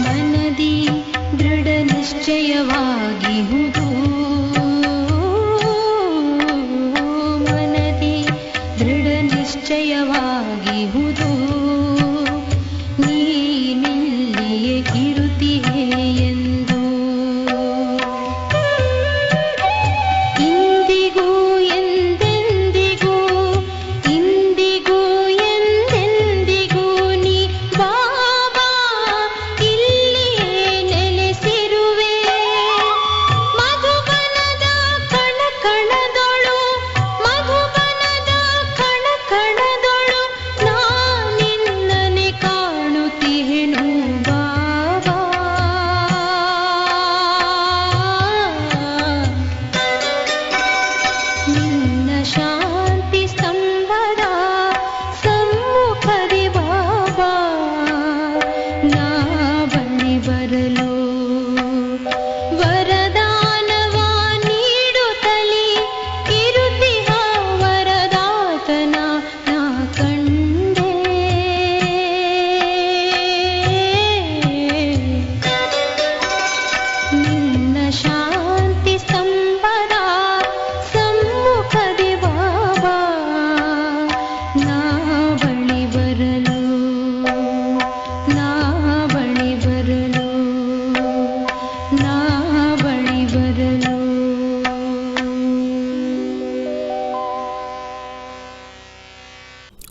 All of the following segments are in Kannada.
ಮನದಿ ದೃಢ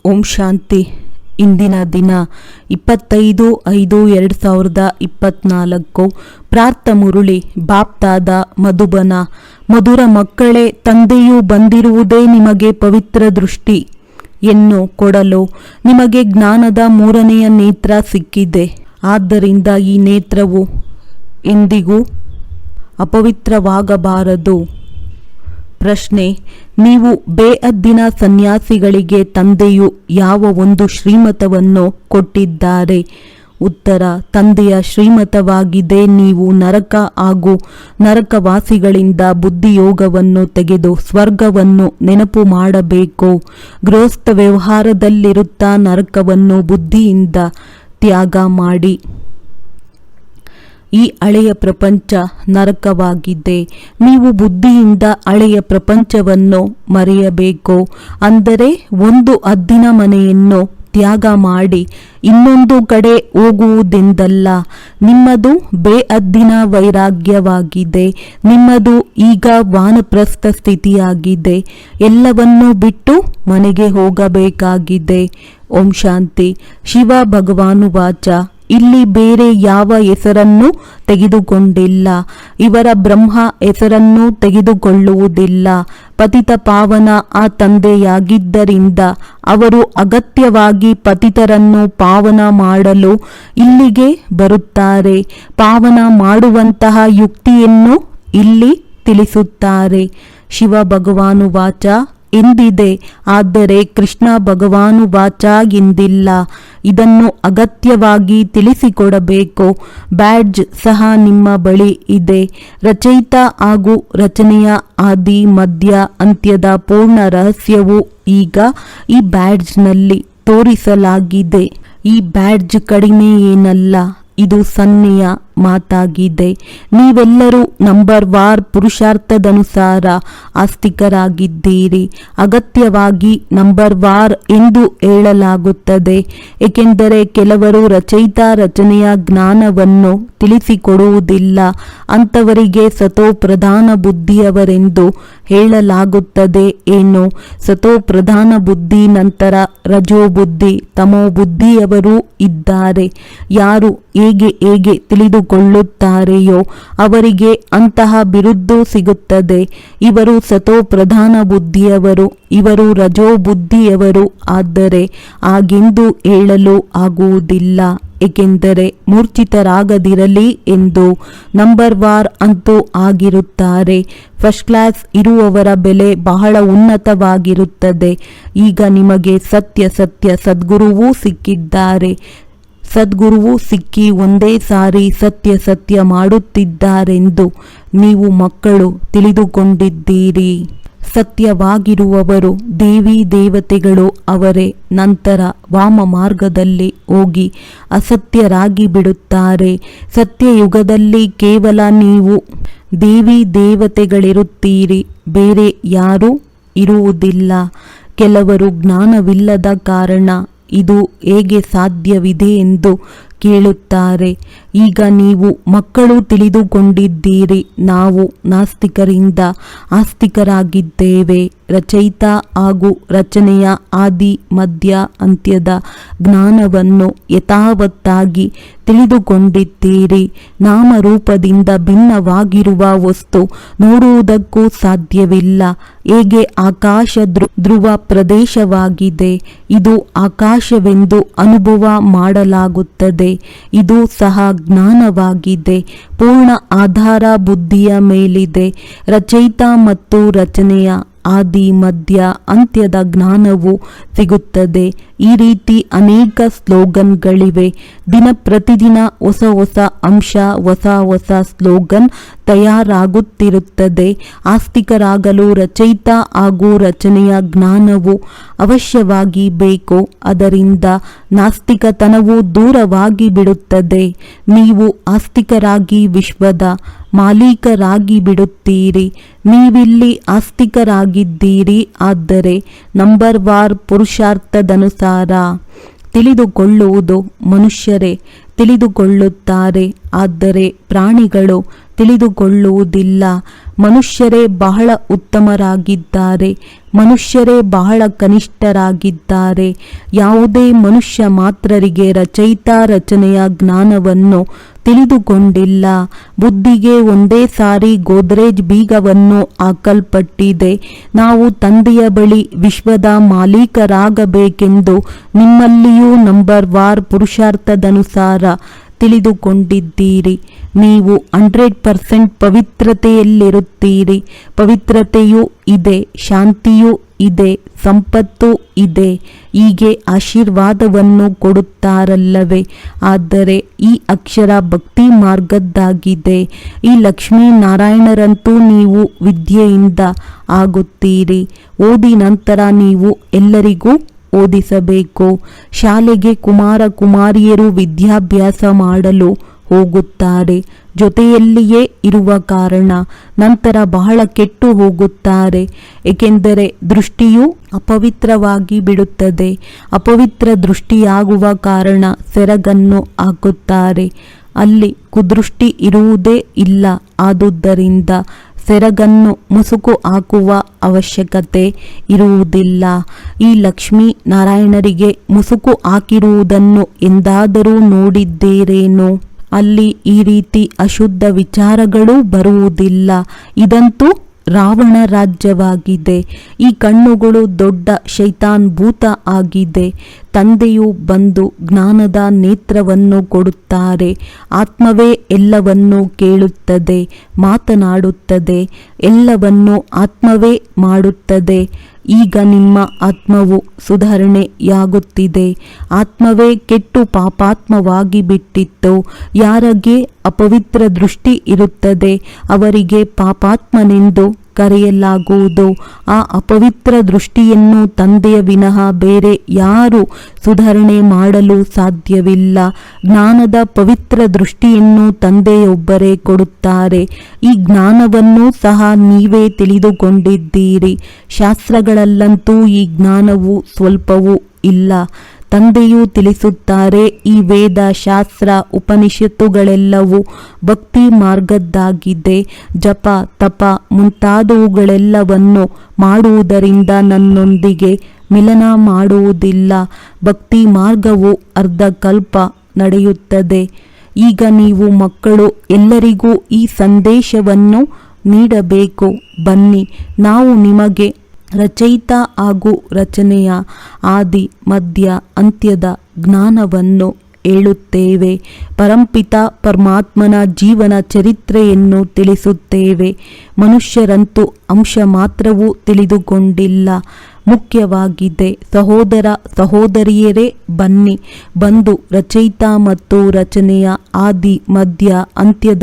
ಓಂ ಶಾಂತಿ. ಇಂದಿನ ದಿನ ಇಪ್ಪತ್ತೈದು ಐದು ಎರಡು ಸಾವಿರದ ಇಪ್ಪತ್ನಾಲ್ಕು. ಪ್ರಾರ್ಥ ಮುರುಳಿ, ಬಾಪ್ತಾದ ಮಧುಬನ. ಮಧುರ ಮಕ್ಕಳೇ, ತಂದೆಯು ಬಂದಿರುವುದೇ ನಿಮಗೆ ಪವಿತ್ರ ದೃಷ್ಟಿ. ಎನ್ನು ಕೊಡಲು ನಿಮಗೆ ಜ್ಞಾನದ ಮೂರನೆಯ ನೇತ್ರ ಸಿಕ್ಕಿದೆ. ಆದ್ದರಿಂದ ಈ ನೇತ್ರವು ಎಂದಿಗೂ ಅಪವಿತ್ರವಾಗಬಾರದು. ಪ್ರಶ್ನೆ, ನೀವು ಬೇಅದ್ದಿನ ಸನ್ಯಾಸಿಗಳಿಗೆ ತಂದೆಯು ಯಾವ ಒಂದು ಶ್ರೀಮತವನ್ನು ಕೊಟ್ಟಿದ್ದಾರೆ? ಉತ್ತರ, ತಂದೆಯ ಶ್ರೀಮತವಾಗಿದೆ, ನೀವು ನರಕ ಹಾಗೂ ನರಕವಾಸಿಗಳಿಂದ ಬುದ್ಧಿಯೋಗವನ್ನು ತೆಗೆದು ಸ್ವರ್ಗವನ್ನು ನೆನಪು ಮಾಡಬೇಕು. ಗೃಹಸ್ಥ ವ್ಯವಹಾರದಲ್ಲಿರುತ್ತಾ ನರಕವನ್ನು ಬುದ್ಧಿಯಿಂದ ತ್ಯಾಗ ಮಾಡಿ. ಈ ಹಳೆಯ ಪ್ರಪಂಚ ನರಕವಾಗಿದೆ. ನೀವು ಬುದ್ಧಿಯಿಂದ ಹಳೆಯ ಪ್ರಪಂಚವನ್ನು ಮರೆಯಬೇಕು. ಅಂದರೆ ಒಂದು ಅದ್ದಿನ ಮನೆಯನ್ನು ತ್ಯಾಗ ಮಾಡಿ ಇನ್ನೊಂದು ಕಡೆ ಹೋಗುವುದೆಂದಲ್ಲ. ನಿಮ್ಮದು ಬೇ ಅದ್ದಿನ ವೈರಾಗ್ಯವಾಗಿದೆ. ನಿಮ್ಮದು ಈಗ ವಾನಪ್ರಸ್ಥ ಸ್ಥಿತಿಯಾಗಿದೆ. ಎಲ್ಲವನ್ನೂ ಬಿಟ್ಟು ಮನೆಗೆ ಹೋಗಬೇಕಾಗಿದೆ. ಓಂ ಶಾಂತಿ. ಶಿವ ಭಗವಾನುವಾಚ ಇಲ್ಲಿ ಬೇರೆ ಯಾವ ಹೆಸರನ್ನು ತೆಗೆದುಕೊಂಡಿಲ್ಲ. ಇವರ ಬ್ರಹ್ಮ ಹೆಸರನ್ನು ತೆಗೆದುಕೊಳ್ಳುವುದಿಲ್ಲ. ಪತಿತ ಪಾವನ ಆ ತಂದೆಯಾಗಿದ್ದರಿಂದ ಅವರು ಅಗತ್ಯವಾಗಿ ಪತಿತರನ್ನು ಪಾವನ ಮಾಡಲು ಇಲ್ಲಿಗೆ ಬರುತ್ತಾರೆ. ಪಾವನ ಮಾಡುವಂತಹ ಯುಕ್ತಿಯನ್ನು ಇಲ್ಲಿ ತಿಳಿಸುತ್ತಾರೆ. ಶಿವ ಭಗವಾನು ವಾಚ ಎಂದಿದೆ. ಆದರೆ ಕೃಷ್ಣ ಭಗವಾನು ಎಂದಿಲ್ಲ ಇದನ್ನು ಅಗತ್ಯವಾಗಿ ತಿಳಿಸಿಕೊಡಬೇಕು. ಬ್ಯಾಡ್ಜ್ ಸಹ ನಿಮ್ಮ ಬಳಿ ಇದೆ. ರಚಯಿತ ಹಾಗೂ ರಚನೆಯ ಆದಿ, ಮಧ್ಯ, ಅಂತ್ಯದ ಪೂರ್ಣ ರಹಸ್ಯವು ಈಗ ಈ ಬ್ಯಾಡ್ಜ್ನಲ್ಲಿ ತೋರಿಸಲಾಗಿದೆ. ಈ ಬ್ಯಾಡ್ಜ್ ಕಡಿಮೆ ಏನಲ್ಲ. ಇದು ಸನ್ನೆಯ ಮಾತಾಗಿದೆ. ನೀವೆಲ್ಲರೂ ನಂಬರ್ ವಾರ್ ಪುರುಷಾರ್ಥದನುಸಾರ ಆಸ್ತಿಕರಾಗಿದ್ದೀರಿ. ಅಗತ್ಯವಾಗಿ ನಂಬರ್ ವಾರ್ ಎಂದು ಹೇಳಲಾಗುತ್ತದೆ. ಏಕೆಂದರೆ ಕೆಲವರು ರಚಯಿತ ರಚನೆಯ ಜ್ಞಾನವನ್ನು ತಿಳಿಸಿಕೊಡುವುದಿಲ್ಲ. ಅಂಥವರಿಗೆ ಸತೋ ಪ್ರಧಾನ ಬುದ್ಧಿಯವರೆಂದು ಹೇಳಲಾಗುತ್ತದೆ ಏನು? ಸತೋ ಪ್ರಧಾನ ಬುದ್ಧಿ ನಂತರ ರಜೋ ಬುದ್ಧಿ, ತಮೋ ಬುದ್ಧಿಯವರೂ ಇದ್ದಾರೆ. ಯಾರು ಹೇಗೆ ಹೇಗೆ ತಿಳಿದುಕೊಳ್ಳುತ್ತಾರೆಯೋ ಅವರಿಗೆ ಅಂತಹ ಬಿರುದ್ದು ಸಿಗುತ್ತದೆ. ಇವರು ಸತೋ ಪ್ರಧಾನ ಬುದ್ಧಿಯವರು, ಇವರು ರಜೋ ಬುದ್ಧಿಯವರು ಆದರೆ ಹಾಗೆಂದು ಹೇಳಲು ಆಗುವುದಿಲ್ಲ. ಏಕೆಂದರೆ ಮೂರ್ಛಿತರಾಗದಿರಲಿ ಎಂದು ನಂಬರ್ ವಾರ್ ಅಂತೂ ಆಗಿರುತ್ತಾರೆ. ಫಸ್ಟ್ ಕ್ಲಾಸ್ ಇರುವವರ ಬೆಲೆ ಬಹಳ ಉನ್ನತವಾಗಿರುತ್ತದೆ. ಈಗ ನಿಮಗೆ ಸತ್ಯ ಸತ್ಯ ಸದ್ಗುರುವೂ ಸಿಕ್ಕಿದ್ದಾರೆ. ಸದ್ಗುರುವು ಸಿಕ್ಕಿ ಒಂದೇ ಸಾರಿ ಸತ್ಯ ಸತ್ಯ ಮಾಡುತ್ತಿದ್ದಾರೆಂದು ನೀವು ಮಕ್ಕಳು ತಿಳಿದುಕೊಂಡಿದ್ದೀರಿ. ಸತ್ಯವಾಗಿರುವವರು ದೇವಿ ದೇವತೆಗಳು ಅವರೇ. ನಂತರ ವಾಮ ಮಾರ್ಗದಲ್ಲಿ ಹೋಗಿ ಅಸತ್ಯರಾಗಿ ಬಿಡುತ್ತಾರೆ. ಸತ್ಯಯುಗದಲ್ಲಿ ಕೇವಲ ನೀವು ದೇವಿ ದೇವತೆಗಳಿರುತ್ತೀರಿ. ಬೇರೆ ಯಾರೂ ಇರುವುದಿಲ್ಲ. ಕೆಲವರು ಜ್ಞಾನವಿಲ್ಲದ ಕಾರಣ ಇದು ಹೇಗೆ ಸಾಧ್ಯವಿದೆ ಎಂದು ಕೇಳುತ್ತಾರೆ. ಈಗ ನೀವು ಮಕ್ಕಳು ತಿಳಿದುಕೊಂಡಿದ್ದೀರಿ, ನಾವು ನಾಸ್ತಿಕರಿಂದ ಆಸ್ತಿಕರಾಗಿದ್ದೇವೆ. ರಚಯಿತ ಹಾಗೂ ರಚನೆಯ ಆದಿ, ಮಧ್ಯ, ಅಂತ್ಯದ ಜ್ಞಾನವನ್ನು ಯಥಾವತ್ತಾಗಿ ತಿಳಿದುಕೊಂಡಿದ್ದೀರಿ. ನಾಮರೂಪದಿಂದ ಭಿನ್ನವಾಗಿರುವ ವಸ್ತು ನೋಡುವುದಕ್ಕೂ ಸಾಧ್ಯವಿಲ್ಲ. ಹೇಗೆ ಆಕಾಶ ಧ್ರು- ಧ್ರುವ ಪ್ರದೇಶವಾಗಿದೆ, ಇದು ಆಕಾಶವೆಂದು ಅನುಭವ ಮಾಡಲಾಗುತ್ತದೆ. ಇದು ಸಹ ಜ್ಞಾನವಾಗಿದೆ ಪೂರ್ಣ ಆಧಾರ ಬುದ್ಧಿಯ ಮೇಲಿದೆ. ರಚಯಿತ ಮತ್ತು ರಚನೆಯ ಆದಿ ಮಧ್ಯ ಅಂತ್ಯದ ಜ್ಞಾನವು ಸಿಗುತ್ತದೆ. ಈ ರೀತಿ ಅನೇಕ ಸ್ಲೋಗನ್ಗಳಿವೆ. ದಿನ ಪ್ರತಿದಿನ ಹೊಸ ಹೊಸ ಅಂಶ, ಹೊಸ ಹೊಸ ಸ್ಲೋಗನ್ ತಯಾರಾಗುತ್ತಿರುತ್ತದೆ. ಆಸ್ತಿಕರಾಗಲು ರಚಯಿತ ಹಾಗೂ ರಚನೆಯ ಜ್ಞಾನವು ಅವಶ್ಯವಾಗಿ ಬೇಕು. ಅದರಿಂದ ನಾಸ್ತಿಕತನವು ದೂರವಾಗಿ ಬಿಡುತ್ತದೆ. ನೀವು ಆಸ್ತಿಕರಾಗಿ ವಿಶ್ವದ ಮಾಲೀಕರಾಗಿ ಬಿಡುತ್ತೀರಿ. ನೀವಿಲ್ಲಿ ಆಸ್ತಿಕರಾಗಿದ್ದೀರಿ. ಆದರೆ ನಂಬರ್ ವಾರ್ ಪುರುಷಾರ್ಥದನುಸಾರ ತಿಳಿದುಕೊಳ್ಳುವುದು ಮನುಷ್ಯರೇ ತಿಳಿದುಕೊಳ್ಳುತ್ತಾರೆ. ಆದರೆ ಪ್ರಾಣಿಗಳು ತಿಳಿದುಕೊಳ್ಳುವುದಿಲ್ಲ. ಮನುಷ್ಯರೇ ಬಹಳ ಉತ್ತಮರಾಗಿದ್ದಾರೆ. ಮನುಷ್ಯರೇ ಬಹಳ ಕನಿಷ್ಠರಾಗಿದ್ದಾರೆ. ಯಾವುದೇ ಮನುಷ್ಯ ಮಾತ್ರರಿಗೆ ರಚಯಿತ ರಚನೆಯ ಜ್ಞಾನವನ್ನು ತಿಳಿದುಕೊಂಡಿಲ್ಲ. ಬುದ್ಧಿಗೆ ಒಂದೇ ಸಾರಿ ಗೋದ್ರೇಜ್ ಬೀಗವನ್ನು ಹಾಕಲ್ಪಟ್ಟಿದೆ. ನಾವು ತಂದೆಯ ಬಳಿ ವಿಶ್ವದ ಮಾಲೀಕರಾಗಬೇಕೆಂದು ನಿಮ್ಮಲ್ಲಿಯೂ ನಂಬರ್ ವಾರ್ ಪುರುಷಾರ್ಥದನುಸಾರ ತಿಳಿದುಕೊಂಡಿದ್ದೀರಿ. ನೀವು ಹಂಡ್ರೆಡ್ ಪರ್ಸೆಂಟ್ ಪವಿತ್ರತೆಯಲ್ಲಿರುತ್ತೀರಿ. ಪವಿತ್ರತೆಯೂ ಇದೆ, ಶಾಂತಿಯೂ ಇದೆ, ಸಂಪತ್ತು ಇದೆ. ಹೀಗೆ ಆಶೀರ್ವಾದವನ್ನು ಕೊಡುತ್ತಾರಲ್ಲವೇ? ಆದರೆ ಈ ಅಕ್ಷರ ಭಕ್ತಿ ಮಾರ್ಗದ್ದಾಗಿದೆ. ಈ ಲಕ್ಷ್ಮೀ ನಾರಾಯಣರಂತೂ ನೀವು ವಿದ್ಯೆಯಿಂದ ಆಗುತ್ತೀರಿ. ಓದಿ ನಂತರ ನೀವು ಎಲ್ಲರಿಗೂ ಓದಿಸಬೇಕು. ಶಾಲೆಗೆ ಕುಮಾರ ಕುಮಾರಿಯರು ವಿದ್ಯಾಭ್ಯಾಸ ಮಾಡಲು ಹೋಗುತ್ತಾರೆ. ಜೊತೆಯಲ್ಲಿಯೇ ಇರುವ ಕಾರಣ ನಂತರ ಬಹಳ ಕೆಟ್ಟು ಹೋಗುತ್ತಾರೆ. ಏಕೆಂದರೆ ದೃಷ್ಟಿಯು ಅಪವಿತ್ರವಾಗಿ ಬಿಡುತ್ತದೆ. ಅಪವಿತ್ರ ದೃಷ್ಟಿಯಾಗುವ ಕಾರಣ ಸೆರಗನ್ನು ಹಾಕುತ್ತಾರೆ. ಅಲ್ಲಿ ಕುದೃಷ್ಟಿ ಇರುವುದೇ ಇಲ್ಲ. ಆದುದರಿಂದ ಸೆರಗನ್ನು ಮುಸುಕು ಹಾಕುವ ಅವಶ್ಯಕತೆ ಇರುವುದಿಲ್ಲ. ಈ ಲಕ್ಷ್ಮೀ ನಾರಾಯಣರಿಗೆ ಮುಸುಕು ಹಾಕಿರುವುದನ್ನು ಎಂದಾದರೂ ನೋಡಿದ್ದೀರೇನೋ? ಅಲ್ಲಿ ಈ ರೀತಿ ಅಶುದ್ಧ ವಿಚಾರಗಳು ಬರುವುದಿಲ್ಲ. ಇದಂತೂ ರಾವಣ ರಾಜ್ಯವಾಗಿದೆ. ಈ ಕಣ್ಣುಗಳು ದೊಡ್ಡ ಶೈತಾನ್ ಭೂತ ಆಗಿದೆ. ತಂದೆಯು ಬಂದು ಜ್ಞಾನದ ನೇತ್ರವನ್ನು ಕೊಡುತ್ತಾರೆ. ಆತ್ಮವೇ ಎಲ್ಲವನ್ನೂ ಕೇಳುತ್ತದೆ, ಮಾತನಾಡುತ್ತದೆ, ಎಲ್ಲವನ್ನೂ ಆತ್ಮವೇ ಮಾಡುತ್ತದೆ. ಈಗ ನಿಮ್ಮ ಆತ್ಮವು ಸುಧಾರಣೆಯಾಗುತ್ತಿದೆ. ಆತ್ಮವೇ ಕೆಟ್ಟು ಪಾಪಾತ್ಮವಾಗಿ ಬಿಟ್ಟಿತ್ತು. ಯಾರಿಗೆ ಅಪವಿತ್ರ ದೃಷ್ಟಿ ಇರುತ್ತದೆ ಅವರಿಗೆ ಪಾಪಾತ್ಮನೆಂದು ಕರೆಯಲಾಗುವುದು. ಆ ಅಪವಿತ್ರ ದೃಷ್ಟಿಯನ್ನು ತಂದೆಯ ವಿನಃ ಬೇರೆ ಯಾರು ಸುಧಾರಣೆ ಮಾಡಲು ಸಾಧ್ಯವಿಲ್ಲ. ಜ್ಞಾನದ ಪವಿತ್ರ ದೃಷ್ಟಿಯನ್ನು ತಂದೆಯೊಬ್ಬರೇ ಕೊಡುತ್ತಾರೆ. ಈ ಜ್ಞಾನವನ್ನು ಸಹ ನೀವೇ ತಿಳಿದುಕೊಂಡಿದ್ದೀರಿ. ಶಾಸ್ತ್ರಗಳಲ್ಲಂತೂ ಈ ಜ್ಞಾನವು ಸ್ವಲ್ಪವೂ ಇಲ್ಲ. ತಂದೆಯು ತಿಳಿಸುತ್ತಾರೆ, ಈ ವೇದ ಶಾಸ್ತ್ರ ಉಪನಿಷತ್ತುಗಳೆಲ್ಲವೂ ಭಕ್ತಿ ಮಾರ್ಗದ್ದಾಗಿದೆ. ಜಪ, ತಪ ಮುಂತಾದವುಗಳೆಲ್ಲವನ್ನು ಮಾಡುವುದರಿಂದ ನನ್ನೊಂದಿಗೆ ಮಿಲನ ಮಾಡುವುದಿಲ್ಲ. ಭಕ್ತಿ ಮಾರ್ಗವು ಅರ್ಧ ಕಲ್ಪ ನಡೆಯುತ್ತದೆ. ಈಗ ನೀವು ಮಕ್ಕಳು, ಎಲ್ಲರಿಗೂ ಈ ಸಂದೇಶವನ್ನು ನೀಡಬೇಕು. ಬನ್ನಿ, ನಾವು ನಿಮಗೆ ರಚಯಿತ ಹಾಗೂ ರಚನೆಯ ಆದಿ, ಮಧ್ಯ, ಅಂತ್ಯದ ಜ್ಞಾನವನ್ನು ಹೇಳುತ್ತೇವೆ. ಪರಂಪಿತ ಪರಮಾತ್ಮನ ಜೀವನ ಚರಿತ್ರೆಯನ್ನು ತಿಳಿಸುತ್ತೇವೆ. ಮನುಷ್ಯರಂತೂ ಅಂಶ ಮಾತ್ರವೂ ತಿಳಿದುಕೊಂಡಿಲ್ಲ. ಮುಖ್ಯವಾಗಿದೆ ಸಹೋದರ, ಸಹೋದರಿಯರೇ, ಬನ್ನಿ. ಬಂದು ರಚಯಿತ ಮತ್ತು ರಚನೆಯ ಆದಿ, ಮಧ್ಯ, ಅಂತ್ಯದ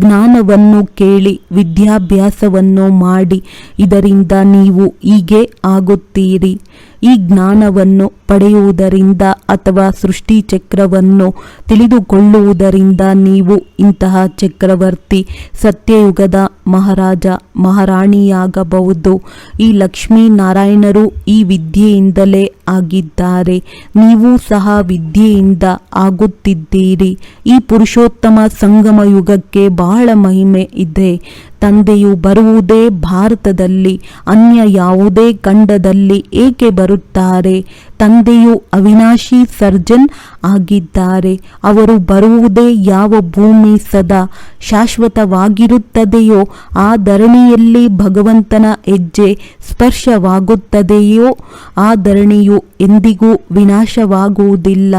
ಜ್ಞಾನವನ್ನು ಕೇಳಿ, ವಿದ್ಯಾಭ್ಯಾಸವನ್ನು ಮಾಡಿ. ಇದರಿಂದ ನೀವು ಹೀಗೆ ಆಗುತ್ತೀರಿ. ಈ ಜ್ಞಾನವನ್ನು ಪಡೆಯುವುದರಿಂದ ಅಥವಾ ಸೃಷ್ಟಿ ಚಕ್ರವನ್ನು ತಿಳಿದುಕೊಳ್ಳುವುದರಿಂದ ನೀವು ಇಂತಹ ಚಕ್ರವರ್ತಿ ಸತ್ಯಯುಗದ ಮಹಾರಾಜ ಮಹಾರಾಣಿಯಾಗಬಹುದು ಈ ಲಕ್ಷ್ಮೀನಾರಾಯಣರು ಈ ವಿದ್ಯೆಯಿಂದಲೇ ಆಗಿದ್ದಾರೆ. ನೀವು ಸಹ ವಿದ್ಯೆಯಿಂದ ಆಗುತ್ತಿದ್ದೀರಿ. ಈ ಪುರುಷೋತ್ತಮ ಸಂಗಮ ಯುಗಕ್ಕೆ ಬಹಳ ಮಹಿಮೆ ಇದೆ. ತಂದೆಯು ಬರುವುದೇ ಭಾರತದಲ್ಲಿ, ಅನ್ಯ ಯಾವುದೇ ಖಂಡದಲ್ಲಿ ಏಕೆ ಬರುತ್ತಾರೆ? ತಂದೆಯು ಅವಿನಾಶಿ ಸರ್ಜನ್ ಆಗಿದ್ದಾರೆ. ಅವರು ಬರುವುದೇ ಯಾವ ಭೂಮಿ ಸದಾ ಶಾಶ್ವತವಾಗಿರುತ್ತದೆಯೋ ಆ ಧರಣಿಯಲ್ಲಿ ಭಗವಂತನ ಹೆಜ್ಜೆ ಸ್ಪರ್ಶವಾಗುತ್ತದೆಯೋ, ಆ ಧರಣಿಯು ಎಂದಿಗೂ ವಿನಾಶವಾಗುವುದಿಲ್ಲ.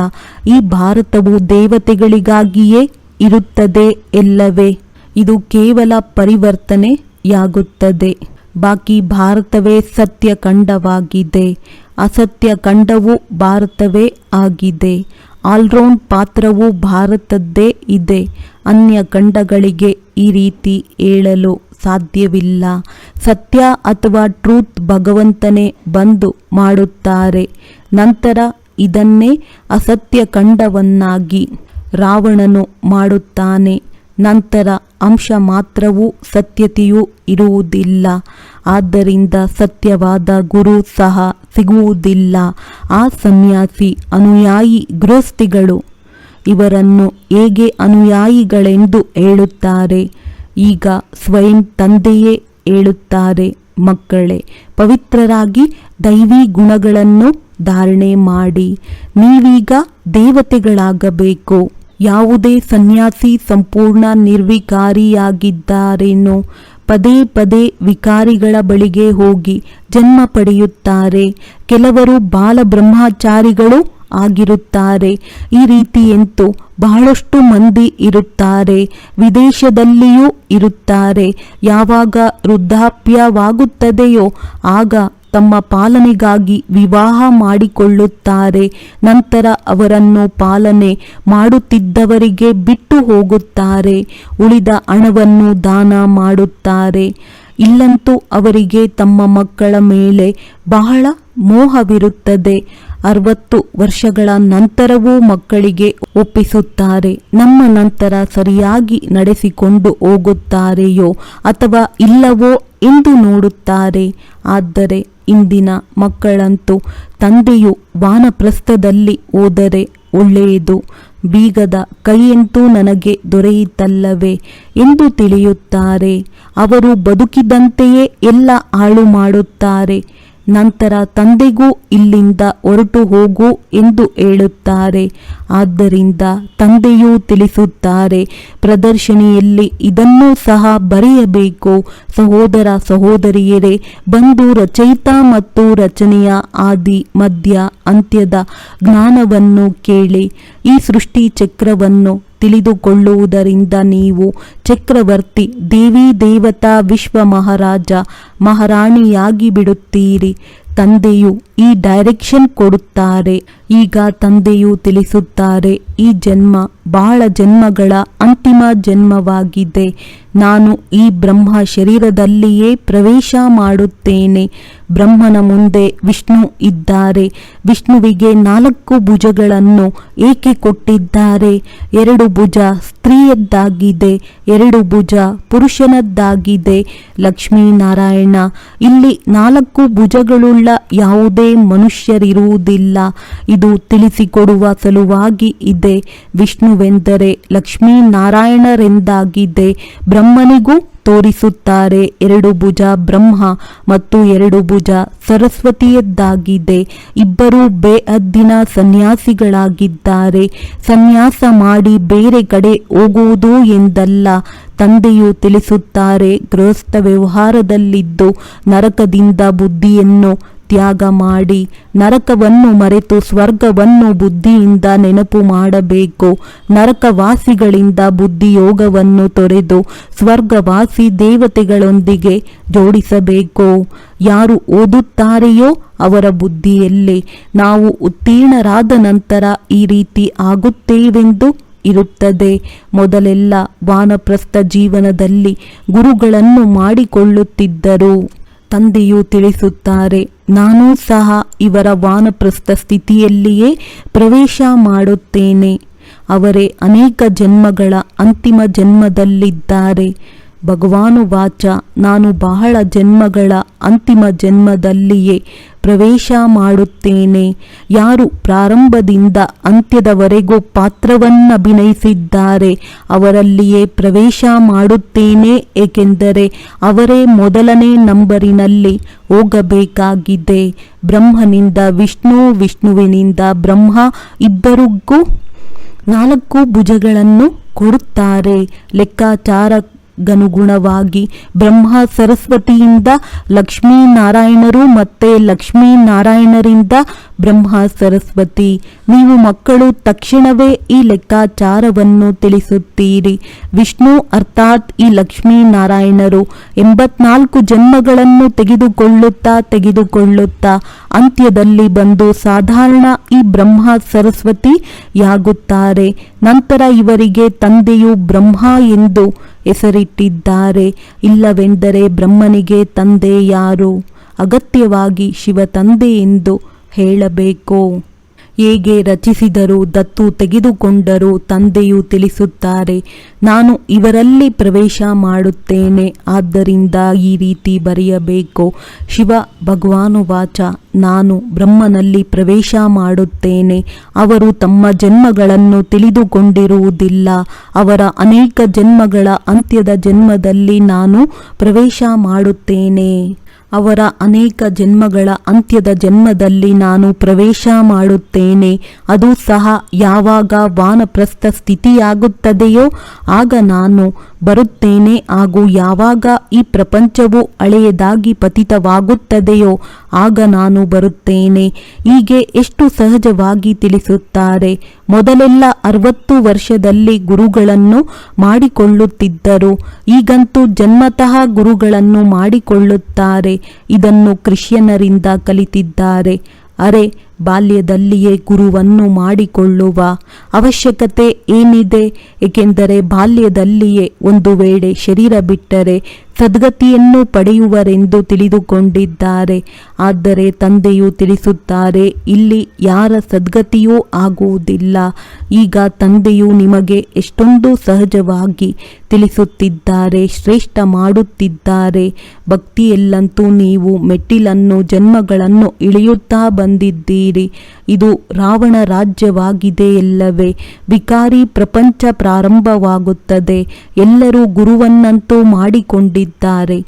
ಈ ಭಾರತವು ದೇವತೆಗಳಿಗಾಗಿಯೇ ಇರುತ್ತದೆ ಎಲ್ಲವೇ. ಇದು ಕೇವಲ ಪರಿವರ್ತನೆಯಾಗುತ್ತದೆ. ಬಾಕಿ ಭಾರತವೇ ಸತ್ಯ ಕಂಡವಾಗಿದೆ ಅಸತ್ಯ ಕಂಡವು ಭಾರತವೇ ಆಗಿದೆ. ಆಲ್ರೌಂಡ್ ಪಾತ್ರವು ಭಾರತದ್ದೇ ಇದೆ. ಅನ್ಯ ಖಂಡಗಳಿಗೆ ಈ ರೀತಿ ಹೇಳಲು ಸಾಧ್ಯವಿಲ್ಲ. ಸತ್ಯ ಅಥವಾ ಟ್ರೂತ್ ಭಗವಂತನೇ ಬಂದು ಮಾಡುತ್ತಾರೆ. ನಂತರ ಇದನ್ನೇ ಅಸತ್ಯ ಖಂಡವನ್ನಾಗಿ ರಾವಣನು ಮಾಡುತ್ತಾನೆ. ನಂತರ ಅಂಶ ಮಾತ್ರವೂ ಸತ್ಯತೆಯೂ ಇರುವುದಿಲ್ಲ. ಆದ್ದರಿಂದ ಸತ್ಯವಾದ ಗುರು ಸಹ ಸಿಗುವುದಿಲ್ಲ. ಆ ಸನ್ಯಾಸಿ ಅನುಯಾಯಿ ಗೃಹಸ್ಥಿಗಳು ಇವರನ್ನು ಹೇಗೆ ಅನುಯಾಯಿಗಳೆಂದು ಹೇಳುತ್ತಾರೆ. ಈಗ ಸ್ವಯಂ ತಂದೆಯೇ ಹೇಳುತ್ತಾರೆ, ಮಕ್ಕಳೇ, ಪವಿತ್ರರಾಗಿ ದೈವಿ ಗುಣಗಳನ್ನು ಧಾರಣೆ ಮಾಡಿ. ನೀವೀಗ ದೇವತೆಗಳಾಗಬೇಕು. ಯಾವುದೇ ಸನ್ಯಾಸಿ ಸಂಪೂರ್ಣ ನಿರ್ವಿಕಾರಿಯಾಗಿದ್ದಾರೇನೋ, ಪದೇ ಪದೇ ವಿಕಾರಿಗಳ ಬಳಿಗೆ ಹೋಗಿ ಜನ್ಮ ಪಡೆಯುತ್ತಾರೆ. ಕೆಲವರು ಬಾಲ ಬ್ರಹ್ಮಚಾರಿಗಳು ಆಗಿರುತ್ತಾರೆ. ಈ ರೀತಿಯಂತೂ ಬಹಳಷ್ಟು ಮಂದಿ ಇರುತ್ತಾರೆ. ವಿದೇಶದಲ್ಲಿಯೂ ಇರುತ್ತಾರೆ. ಯಾವಾಗ ವೃದ್ಧಾಪ್ಯವಾಗುತ್ತದೆಯೋ ಆಗ ತಮ್ಮ ಪಾಲನೆಗಾಗಿ ವಿವಾಹ ಮಾಡಿಕೊಳ್ಳುತ್ತಾರೆ. ನಂತರ ಅವರನ್ನು ಪಾಲನೆ ಮಾಡುತ್ತಿದ್ದವರಿಗೆ ಬಿಟ್ಟು ಹೋಗುತ್ತಾರೆ. ಉಳಿದ ಹಣವನ್ನು ದಾನ ಮಾಡುತ್ತಾರೆ. ಇಲ್ಲಂತೂ ಅವರಿಗೆ ತಮ್ಮ ಮಕ್ಕಳ ಮೇಲೆ ಬಹಳ ಮೋಹವಿರುತ್ತದೆ. ಅರವತ್ತು ವರ್ಷಗಳ ನಂತರವೂ ಮಕ್ಕಳಿಗೆ ಒಪ್ಪಿಸುತ್ತಾರೆ. ನಮ್ಮ ನಂತರ ಸರಿಯಾಗಿ ನಡೆಸಿಕೊಂಡು ಹೋಗುತ್ತಾರೆಯೋ ಅಥವಾ ಇಲ್ಲವೋ ಎಂದು ನೋಡುತ್ತಾರೆ. ಆದರೆ ಇಂದಿನ ಮಕ್ಕಳಂತೂ ತಂದೆಯು ವಾನಪ್ರಸ್ಥದಲ್ಲಿ ಹೋದರೆ ಒಳ್ಳೆಯದು. ಬೀಗದ ಕೈಯಂತೂ ನನಗೆ ದೊರೆಯಿತಲ್ಲವೇ ಎಂದು ತಿಳಿಯುತ್ತಾರೆ. ಅವರು ಬದುಕಿದಂತೆಯೇ ಎಲ್ಲ ಹಾಳು ಮಾಡುತ್ತಾರೆ ನಂತರ ತಂದೆಗೂ ಇಲ್ಲಿಂದ ಹೊರಟು ಹೋಗು ಎಂದು ಹೇಳುತ್ತಾರೆ. ಆದ್ದರಿಂದ ತಂದೆಯೂ ತಿಳಿಸುತ್ತಾರೆ, ಪ್ರದರ್ಶನಿಯಲ್ಲಿ ಇದನ್ನೂ ಸಹ ಬರೆಯಬೇಕು. ಸಹೋದರ ಸಹೋದರಿಯರೇ ಬಂದು ರಚಯಿತ ಮತ್ತು ರಚನೆಯ ಆದಿ ಮಧ್ಯ ಅಂತ್ಯದ ಜ್ಞಾನವನ್ನು ಕೇಳಿ. ಈ ಸೃಷ್ಟಿ ಚಕ್ರವನ್ನು ತಿಳಿದುಕೊಳ್ಳುವುದರಿಂದ ನೀವು ಚಕ್ರವರ್ತಿ ದೇವಿ ದೇವತಾ ವಿಶ್ವ ಮಹಾರಾಜ ಮಹಾರಾಣಿಯಾಗಿ ಬಿಡುತ್ತೀರಿ. ತಂದೆಯು ಈ ಡೈರೆಕ್ಷನ್ ಕೊಡುತ್ತಾರೆ. ಈಗ ತಂದೆಯು ತಿಳಿಸುತ್ತಾರೆ, ಈ ಜನ್ಮ ಬಹಳ ಜನ್ಮಗಳ ಅಂತಿಮ ಜನ್ಮವಾಗಿದೆ. ನಾನು ಈ ಬ್ರಹ್ಮ ಶರೀರದಲ್ಲಿಯೇ ಪ್ರವೇಶ ಮಾಡುತ್ತೇನೆ. ಬ್ರಹ್ಮನ ಮುಂದೆ ವಿಷ್ಣು ಇದ್ದಾರೆ. ವಿಷ್ಣುವಿಗೆ ನಾಲ್ಕು ಭುಜಗಳನ್ನು ಏಕೆ ಕೊಟ್ಟಿದ್ದಾರೆ? ಎರಡು ಭುಜ ಸ್ತ್ರೀಯದ್ದಾಗಿದೆ, ಎರಡು ಭುಜ ಪುರುಷನದ್ದಾಗಿದೆ. ಲಕ್ಷ್ಮೀನಾರಾಯಣ, ಇಲ್ಲಿ ನಾಲ್ಕು ಭುಜಗಳುಳ್ಳ ಯಾವುದೇ ಮನುಷ್ಯರಿರುವುದಿಲ್ಲ. ಇದು ತಿಳಿಸಿಕೊಡುವ ಸಲುವಾಗಿ ಇದೆ. ವಿಷ್ಣುವೆಂದರೆ ಲಕ್ಷ್ಮೀನಾರಾಯಣರೆಂದಾಗಿದೆ. ಬ್ರಹ್ಮನಿಗೂ ತೋರಿಸುತ್ತಾರೆ ಎರಡು ಭುಜ ಬ್ರಹ್ಮ ಮತ್ತು ಎರಡು ಭುಜ ಸರಸ್ವತಿಯದ್ದಾಗಿದೆ. ಇಬ್ಬರೂ ಬೇಅದ್ದಿನ ಸನ್ಯಾಸಿಗಳಾಗಿದ್ದಾರೆ. ಸನ್ಯಾಸ ಮಾಡಿ ಬೇರೆ ಕಡೆ ಹೋಗುವುದು ಎಂದಲ್ಲ. ತಂದೆಯು ತಿಳಿಸುತ್ತಾರೆ, ಗೃಹಸ್ಥ ವ್ಯವಹಾರದಲ್ಲಿದ್ದು ನರಕದಿಂದ ಬುದ್ಧಿಯನ್ನು ತ್ಯಾಗ ಮಾಡಿ ನರಕವನ್ನು ಮರೆತು ಸ್ವರ್ಗವನ್ನು ಬುದ್ಧಿಯಿಂದ ನೆನಪು ಮಾಡಬೇಕು. ನರಕವಾಸಿಗಳಿಂದ ಬುದ್ಧಿಯೋಗವನ್ನು ತೊರೆದು ಸ್ವರ್ಗವಾಸಿ ದೇವತೆಗಳೊಂದಿಗೆ ಜೋಡಿಸಬೇಕು. ಯಾರು ಓದುತ್ತಾರೆಯೋ ಅವರ ಬುದ್ಧಿಯಲ್ಲಿ ನಾವು ಉತ್ತೀರ್ಣರಾದ ನಂತರ ಈ ರೀತಿ ಆಗುತ್ತೇವೆಂದು ಇರುತ್ತದೆ. ಮೊದಲೆಲ್ಲ ವಾನಪ್ರಸ್ಥ ಜೀವನದಲ್ಲಿ ಗುರುಗಳನ್ನು ಮಾಡಿಕೊಳ್ಳುತ್ತಿದ್ದರು. ತಂದೆಯು ತಿಳಿಸುತ್ತಾರೆ ನಾನೂ ಸಹ ಇವರ ವಾನಪ್ರಸ್ಥ ಸ್ಥಿತಿಯಲ್ಲಿಯೇ ಪ್ರವೇಶ ಮಾಡುತ್ತೇನೆ. ಅವರೇ ಅನೇಕ ಜನ್ಮಗಳ ಅಂತಿಮ ಜನ್ಮದಲ್ಲಿದ್ದಾರೆ. ಭಗವಾನು ವಾಚ ನಾನು ಬಹಳ ಜನ್ಮಗಳ ಅಂತಿಮ ಜನ್ಮದಲ್ಲಿಯೇ ಪ್ರವೇಶ ಮಾಡುತ್ತೇನೆ. ಯಾರು ಪ್ರಾರಂಭದಿಂದ ಅಂತ್ಯದವರೆಗೂ ಪಾತ್ರವನ್ನಭಿನಯಿಸಿದ್ದಾರೆ, ಅವರಲ್ಲಿಯೇ ಪ್ರವೇಶ ಮಾಡುತ್ತೇನೆ, ಏಕೆಂದರೆ ಅವರೇ ಮೊದಲನೇ ನಂಬರಿನಲ್ಲಿ ಹೋಗಬೇಕಾಗಿದೆ. ಬ್ರಹ್ಮನಿಂದ ವಿಷ್ಣು, ವಿಷ್ಣುವಿನಿಂದ ಬ್ರಹ್ಮ ಇಬ್ಬರಿಗೂ ನಾಲ್ಕು ಭುಜಗಳನ್ನು ಕೊಡುತ್ತಾರೆ. ಲೆಕ್ಕಾಚಾರಗನುಗುಣವಾಗಿ ಬ್ರಹ್ಮ ಸರಸ್ವತಿಯಿಂದ ಲಕ್ಷ್ಮೀನಾರಾಯಣರು ಮತ್ತೆ ಲಕ್ಷ್ಮೀನಾರಾಯಣರಿಂದ ಬ್ರಹ್ಮ ಸರಸ್ವತಿ. ನೀವು ಮಕ್ಕಳು ತಕ್ಷಣವೇ ಈ ಲೆಕ್ಕಾಚಾರವನ್ನು ತಿಳಿಸುತ್ತೀರಿ. ವಿಷ್ಣು ಅರ್ಥಾತ್ ಈ ಲಕ್ಷ್ಮೀನಾರಾಯಣರು ಎಂಬತ್ನಾಲ್ಕು ಜನ್ಮಗಳನ್ನು ತೆಗೆದುಕೊಳ್ಳುತ್ತಾ ತೆಗೆದುಕೊಳ್ಳುತ್ತಾ ಅಂತ್ಯದಲ್ಲಿ ಬಂದು ಸಾಧಾರಣ ಈ ಬ್ರಹ್ಮ ಸರಸ್ವತಿಯಾಗುತ್ತಾರೆ ನಂತರ ಇವರಿಗೆ ತಂದೆಯು ಬ್ರಹ್ಮ ಎಂದು ಹೆಸರಿಟ್ಟಿದ್ದಾರೆ. ಇಲ್ಲವೆಂದರೆ ಬ್ರಹ್ಮನಿಗೆ ತಂದೆ ಯಾರು? ಅಗತ್ಯವಾಗಿ ಶಿವ ತಂದೆ ಎಂದು ಹೇಳಬೇಕು. ಹೇಗೆ ರಚಿಸಿದರು ದತ್ತು ತೆಗೆದುಕೊಂಡರು ತಂದೆಯು ತಿಳಿಸುತ್ತಾರೆ, ನಾನು ಇವರಲ್ಲಿ ಪ್ರವೇಶ ಮಾಡುತ್ತೇನೆ, ಆದ್ದರಿಂದ ಈ ರೀತಿ ಬರೆಯಬೇಕು. ಶಿವ ಭಗವಾನು ವಾಚ, ನಾನು ಬ್ರಹ್ಮನಲ್ಲಿ ಪ್ರವೇಶ ಮಾಡುತ್ತೇನೆ. ಅವರು ತಮ್ಮ ಜನ್ಮಗಳನ್ನು ತಿಳಿದುಕೊಂಡಿರುವುದಿಲ್ಲ. ಅವರ ಅನೇಕ ಜನ್ಮಗಳ ಅಂತ್ಯದ ಜನ್ಮದಲ್ಲಿ ನಾನು ಪ್ರವೇಶ ಮಾಡುತ್ತೇನೆ. ಅವರ ಅನೇಕ ಜನ್ಮಗಳ ಅಂತ್ಯದ ಜನ್ಮದಲ್ಲಿ ನಾನು ಪ್ರವೇಶ ಮಾಡುತ್ತೇನೆ, ಅದು ಸಹ ಯಾವಾಗ ವಾನಪ್ರಸ್ಥ ಸ್ಥಿತಿಯಾಗುತ್ತದೆಯೋ ಆಗ ನಾನು ಬರುತ್ತೇನೆ, ಹಾಗೂ ಯಾವಾಗ ಈ ಪ್ರಪಂಚವು ಹಳೆಯದಾಗಿ ಪತಿತವಾಗುತ್ತದೆಯೋ ಆಗ ನಾನು ಬರುತ್ತೇನೆ. ಹೀಗೆ ಎಷ್ಟು ಸಹಜವಾಗಿ ತಿಳಿಸುತ್ತಾರೆ. ಮೊದಲೆಲ್ಲ ಅರವತ್ತು ವರ್ಷದಲ್ಲಿ ಗುರುಗಳನ್ನು ಮಾಡಿಕೊಳ್ಳುತ್ತಿದ್ದರು. ಈಗಂತೂ ಜನ್ಮತಃ ಗುರುಗಳನ್ನು ಮಾಡಿಕೊಳ್ಳುತ್ತಾರೆ. ಇದನ್ನು ಕ್ರಿಶ್ಚಿಯನರಿಂದ ಕಲಿತಿದ್ದಾರೆ. ಅರೆ ಬಾಲ್ಯದಲ್ಲಿಯೇ ಗುರುವನ್ನು ಮಾಡಿಕೊಳ್ಳುವ ಅವಶ್ಯಕತೆ ಏನಿದೆ? ಏಕೆಂದರೆ ಬಾಲ್ಯದಲ್ಲಿಯೇ ಒಂದು ವೇಳೆ ಶರೀರ ಬಿಟ್ಟರೆ ಸದ್ಗತಿಯನ್ನು ಪಡೆಯುವರೆಂದು ತಿಳಿದುಕೊಂಡಿದ್ದಾರೆ. ಆದರೆ ತಂದೆಯು ತಿಳಿಸುತ್ತಾರೆ, ಇಲ್ಲಿ ಯಾರ ಸದ್ಗತಿಯೂ ಆಗುವುದಿಲ್ಲ. ಈಗ ತಂದೆಯು ನಿಮಗೆ ಎಷ್ಟೊಂದು ಸಹಜವಾಗಿ ತಿಳಿಸುತ್ತಿದ್ದಾರೆ, ಶ್ರೇಷ್ಠ ಮಾಡುತ್ತಿದ್ದಾರೆ. ಭಕ್ತಿಯಲ್ಲಂತೂ ನೀವು ಮೆಟ್ಟಿಲನ್ನು, ಜನ್ಮಗಳನ್ನು ಇಳಿಯುತ್ತಾ ಬಂದಿದ್ದೀರಿ. ಇದು ರಾವಣ ರಾಜ್ಯವಾಗಿದೆ ಎಲ್ಲವೇ. ವಿಕಾರಿ ಪ್ರಪಂಚ ಪ್ರಾರಂಭವಾಗುತ್ತದೆ, ಎಲ್ಲರೂ ಗುರುವನ್ನಂತೂ ಮಾಡಿಕೊಂಡಿದ್ದಾರೆ.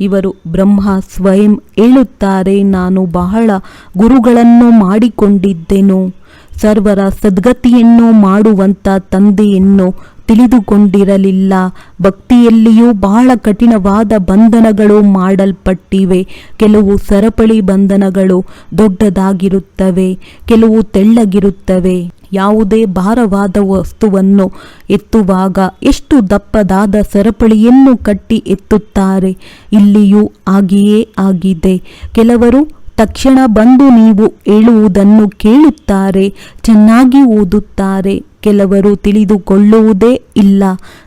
ಇವರು ಬ್ರಹ್ಮ ಸ್ವಯಂ ಹೇಳುತ್ತಾರೆ, ನಾನು ಬಹಳ ಗುರುಗಳನ್ನು ಮಾಡಿಕೊಂಡಿದ್ದೆನು. ಸರ್ವರ ಸದ್ಗತಿಯನ್ನು ಮಾಡುವಂತ ತಂದೆಯನ್ನು ತಿಳಿದುಕೊಂಡಿರಲಿಲ್ಲ. ಭಕ್ತಿಯಲ್ಲಿಯೂ ಬಹಳ ಕಠಿಣವಾದ ಬಂಧನಗಳು ಮಾಡಲ್ಪಟ್ಟಿವೆ. ಕೆಲವು ಸರಪಳಿ ಬಂಧನಗಳು ದೊಡ್ಡದಾಗಿರುತ್ತವೆ, ಕೆಲವು ತೆಳ್ಳಗಿರುತ್ತವೆ. ಯಾವುದೇ ಭಾರವಾದ ವಸ್ತುವನ್ನು ಎತ್ತುವಾಗ ಎಷ್ಟು ದಪ್ಪದಾದ ಸರಪಳಿಯನ್ನು ಕಟ್ಟಿ ಎತ್ತುತ್ತಾರೆ, ಇಲ್ಲಿಯೂ ಹಾಗೆಯೇ ಆಗಿದೆ. ಕೆಲವರು ತಕ್ಷಣ ಬಂದು ನೀವು ಹೇಳುವುದನ್ನು ಕೇಳುತ್ತಾರೆ ಚೆನ್ನಾಗಿ ಓದುತ್ತಾರೆ. ಕೆಲವರು ತಿಳಿದುಕೊಳ್ಳುವುದೇ ಇಲ್ಲ.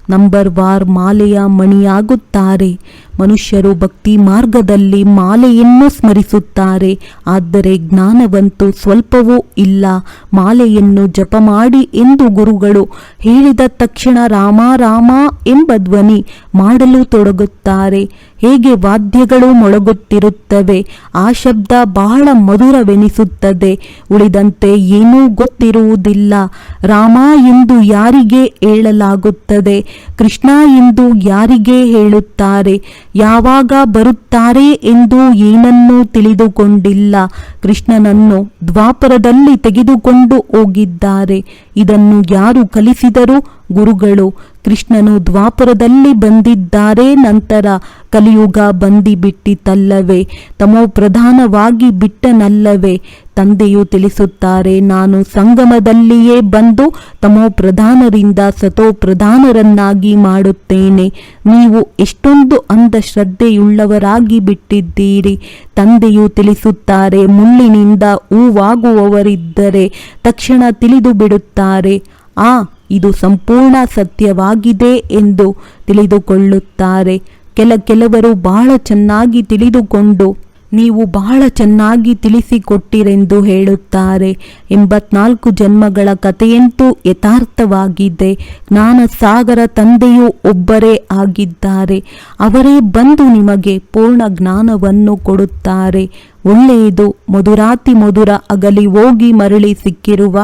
ನಂಬರ್ ವಾರ್ ಮಾಲೆಯ ಮಣಿಯಾಗುತ್ತಾರೆ. ಮನುಷ್ಯರು ಭಕ್ತಿ ಮಾರ್ಗದಲ್ಲಿ ಮಾಲೆಯನ್ನು ಸ್ಮರಿಸುತ್ತಾರೆ. ಆದರೆ ಜ್ಞಾನವಂತೂ ಸ್ವಲ್ಪವೂ ಇಲ್ಲ. ಮಾಲೆಯನ್ನು ಜಪ ಮಾಡಿ ಎಂದು ಗುರುಗಳು ಹೇಳಿದ ತಕ್ಷಣ ರಾಮ ರಾಮ ಎಂಬ ಧ್ವನಿ ಮಾಡಲು ತೊಡಗುತ್ತಾರೆ. ಹೇಗೆ ವಾದ್ಯಗಳು ಮೊಳಗುತ್ತಿರುತ್ತವೆ? ಆ ಶಬ್ದ ಬಹಳ ಮಧುರವೆನಿಸುತ್ತದೆ. ಉಳಿದಂತೆ ಏನೂ ಗೊತ್ತಿರುವುದಿಲ್ಲ. ರಾಮ ಎಂದು ಯಾರಿಗೆ ಹೇಳಲಾಗುತ್ತದೆ? ಕೃಷ್ಣ ಎಂದು ಯಾರಿಗೆ ಹೇಳುತ್ತಾರೆ? ಯಾವಾಗ ಬರುತ್ತಾರೆ ಎಂದು ಏನನ್ನೂ ತಿಳಿದುಕೊಂಡಿಲ್ಲ. ಕೃಷ್ಣನನ್ನು ದ್ವಾಪರದಲ್ಲಿ ತೆಗೆದುಕೊಂಡು ಹೋಗಿದ್ದಾರೆ. ಇದನ್ನು ಯಾರು ಕಲಿಸಿದರು? ಗುರುಗಳು. ಕೃಷ್ಣನು ದ್ವಾಪರದಲ್ಲಿ ಬಂದಿದ್ದಾರೆ, ನಂತರ ಕಲಿಯುಗ ಬಂದಿಬಿಟ್ಟಿತಲ್ಲವೇ? ತಮೋ ಪ್ರಧಾನವಾಗಿ ಬಿಟ್ಟನಲ್ಲವೇ? ತಂದೆಯು ತಿಳಿಸುತ್ತಾರೆ, ನಾನು ಸಂಗಮದಲ್ಲಿಯೇ ಬಂದು ತಮೋ ಪ್ರಧಾನರಿಂದ ಸತೋ ಪ್ರಧಾನರನ್ನಾಗಿ ಮಾಡುತ್ತೇನೆ. ನೀವು ಎಷ್ಟೊಂದು ಅಂಧಶ್ರದ್ಧೆಯುಳ್ಳವರಾಗಿ ಬಿಟ್ಟಿದ್ದೀರಿ. ತಂದೆಯು ತಿಳಿಸುತ್ತಾರೆ, ಮುಳ್ಳಿನಿಂದ ಹೂವಾಗುವವರಿದ್ದರೆ ತಕ್ಷಣ ತಿಳಿದು ಬಿಡುತ್ತಾರೆ ಆ ಇದು ಸಂಪೂರ್ಣ ಸತ್ಯವಾಗಿದೆ ಎಂದು ತಿಳಿದುಕೊಳ್ಳುತ್ತಾರೆ. ಕೆಲ ಕೆಲವರು ಬಹಳ ಚೆನ್ನಾಗಿ ತಿಳಿದುಕೊಂಡು, ನೀವು ಬಹಳ ಚೆನ್ನಾಗಿ ತಿಳಿಸಿಕೊಟ್ಟಿರೆಂದು ಹೇಳುತ್ತಾರೆ. ಎಂಬತ್ನಾಲ್ಕು ಜನ್ಮಗಳ ಕಥೆಯಂತೂ ಯಥಾರ್ಥವಾಗಿದೆ. ಜ್ಞಾನ ಸಾಗರ ತಂದೆಯು ಒಬ್ಬರೇ ಆಗಿದ್ದಾರೆ. ಅವರೇ ಬಂದು ನಿಮಗೆ ಪೂರ್ಣ ಜ್ಞಾನವನ್ನು ಕೊಡುತ್ತಾರೆ. ಒಳ್ಳೆಯದು. ಮಧುರಾತಿ ಮಧುರ ಅಗಲಿ ಹೋಗಿ ಮರಳಿ ಸಿಕ್ಕಿರುವ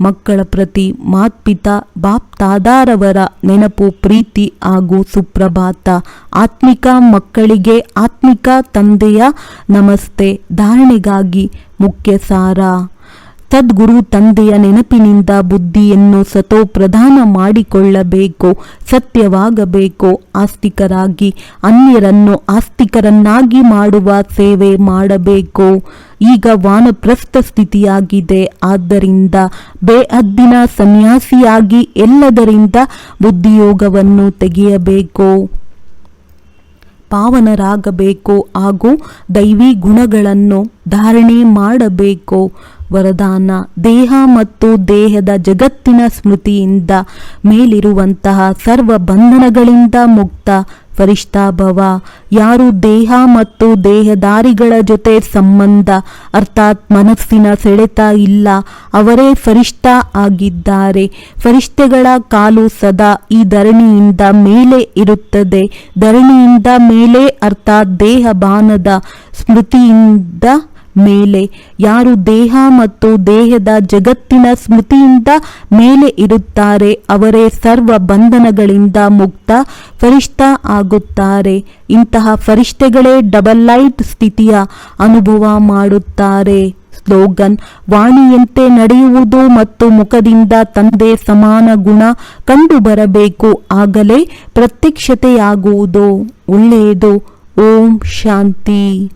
ಮಕ್ಕಳ ಪ್ರತಿ ಮಾತ್ಪಿತ ಬಾಪ್ ತಾದಾರವರ ನೆನಪು, ಪ್ರೀತಿ ಹಾಗೂ ಸುಪ್ರಭಾತ. ಆತ್ಮಿಕ ಮಕ್ಕಳಿಗೆ ಆತ್ಮಿಕ ತಂದೆಯ ನಮಸ್ತೆ, ಧಾರಣೆಗಾಗಿ ಮುಖ್ಯ ಸಾರ ಸದ್ಗುರು ತಂದೆಯ ನೆನಪಿನಿಂದ ಬುದ್ಧಿಯನ್ನು ಸತೋ ಪ್ರಧಾನ ಮಾಡಿಕೊಳ್ಳಬೇಕು, ಸತ್ಯವಾಗಬೇಕು. ಆಸ್ತಿಕರಾಗಿ, ಅನ್ಯರನ್ನು ಆಸ್ತಿಕರನ್ನಾಗಿ ಮಾಡುವ ಸೇವೆ ಮಾಡಬೇಕು. ಈಗ ವಾನಪ್ರಸ್ಥ ಸ್ಥಿತಿಯಾಗಿದೆ. ಆದ್ದರಿಂದ ಬೇಅದ್ದಿನ ಸನ್ಯಾಸಿಯಾಗಿ ಎಲ್ಲದರಿಂದ ಬುದ್ಧಿಯೋಗವನ್ನು ತೆಗೆಯಬೇಕು. ಪಾವನರಾಗಬೇಕು ಹಾಗೂ ದೈವಿ ಗುಣಗಳನ್ನು ಧಾರಣೆ ಮಾಡಬೇಕು. ವರದಾನ, ದೇಹ ಮತ್ತು ದೇಹದ ಜಗತ್ತಿನ ಸ್ಮೃತಿಯಿಂದ ಮೇಲಿರುವಂತಹ ಸರ್ವ ಬಂಧನಗಳಿಂದ ಮುಕ್ತ ಫರಿಷ್ಠಾಭವ ಯಾರು ದೇಹ ಮತ್ತು ದೇಹದಾರಿಗಳ ಜೊತೆ ಸಂಬಂಧ, ಅರ್ಥಾತ್ ಮನಸ್ಸಿನ ಸೆಳೆತ ಇಲ್ಲ, ಅವರೇ ಫರಿಷ್ಠ ಆಗಿದ್ದಾರೆ. ಫರಿಷ್ಠೆಗಳ ಕಾಲು ಸದಾ ಈ ಧರಣಿಯಿಂದ ಮೇಲೆ ಇರುತ್ತದೆ. ಧರಣಿಯಿಂದ ಮೇಲೆ, ಅರ್ಥಾತ್ ದೇಹ ಬಾನದ ಸ್ಮೃತಿಯಿಂದ ಮೇಲೆ ಯಾರು ದೇಹ ಮತ್ತು ದೇಹದ ಜಗತ್ತಿನ ಸ್ಮೃತಿಯಿಂದ ಮೇಲೆ ಇರುತ್ತಾರೆ, ಅವರೇ ಸರ್ವ ಬಂಧನಗಳಿಂದ ಮುಕ್ತ ಫರಿಷ್ಠ ಆಗುತ್ತಾರೆ. ಇಂತಹ ಫರಿಷ್ಠೆಗಳೇ ಡಬಲ್ ಲೈಟ್ ಸ್ಥಿತಿಯ ಅನುಭವ ಮಾಡುತ್ತಾರೆ. ಸ್ಲೋಗನ್, ವಾಣಿಯಂತೆ ನಡೆಯುವುದು ಮತ್ತು ಮುಖದಿಂದ ತಂದೆ ಸಮಾನ ಗುಣ ಕಂಡುಬರಬೇಕು, ಆಗಲೇ ಪ್ರತ್ಯಕ್ಷತೆಯಾಗುವುದು. ಒಳ್ಳೆಯದು. ಓಂ ಶಾಂತಿ.